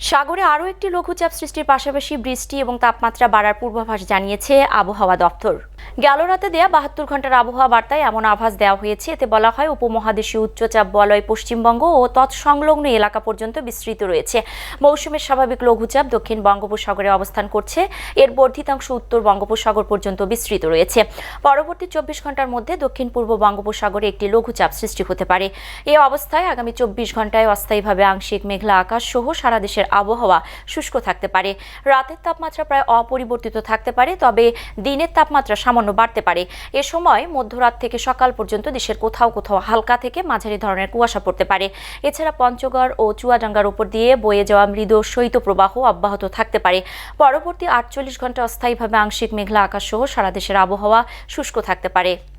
সাগরে আরও একটি লঘুচাপ সৃষ্টির পাশাপাশি বৃষ্টি এবং তাপমাত্রা বাড়ার পূর্বাভাস জানিয়েছে আবহাওয়া দপ্তর। গেল রাতে দেয়া বাহাত্তর ঘণ্টার আবহাওয়া বার্তায় এমন আভাস দেওয়া হয়েছে। এতে বলা হয়, উপমহাদেশীয় উচ্চচাপ বলয় পশ্চিমবঙ্গ ও তৎসংলগ্ন এলাকা পর্যন্ত বিস্তৃত রয়েছে। মৌসুমের স্বাভাবিক লঘুচাপ দক্ষিণ বঙ্গোপসাগরে অবস্থান করছে। এর বর্ধিতাংশ উত্তর বঙ্গোপসাগর পর্যন্ত বিস্তৃত রয়েছে। পরবর্তী চব্বিশ ঘণ্টার মধ্যে দক্ষিণ পূর্ব বঙ্গোপসাগরে একটি লঘুচাপ সৃষ্টি হতে পারে। এ অবস্থায় আগামী চব্বিশ ঘন্টায় অস্থায়ীভাবে আংশিক মেঘলা আকাশ সহ সারা দেশের আবহাওয়া শুষ্ক থাকতে পারে। রাতের তাপমাত্রা প্রায় অপরিবর্তিত থাকতে পারে, তবে দিনের তাপমাত্রা সামান্য বাড়তে পারে। এ সময় মধ্যরাত থেকে সকাল পর্যন্ত দেশের কোথাও কোথাও হালকা থেকে মাঝারি ধরনের কুয়াশা পড়তে পারে। এছাড়া পঞ্চগড় ও চুয়াডাঙ্গার উপর দিয়ে বয়ে যাওয়া মৃদু প্রবাহ অব্যাহত থাকতে পারে। পরবর্তী আটচল্লিশ ঘণ্টা অস্থায়ীভাবে আংশিক মেঘলা আকাশ সহ সারা দেশের আবহাওয়া শুষ্ক থাকতে পারে।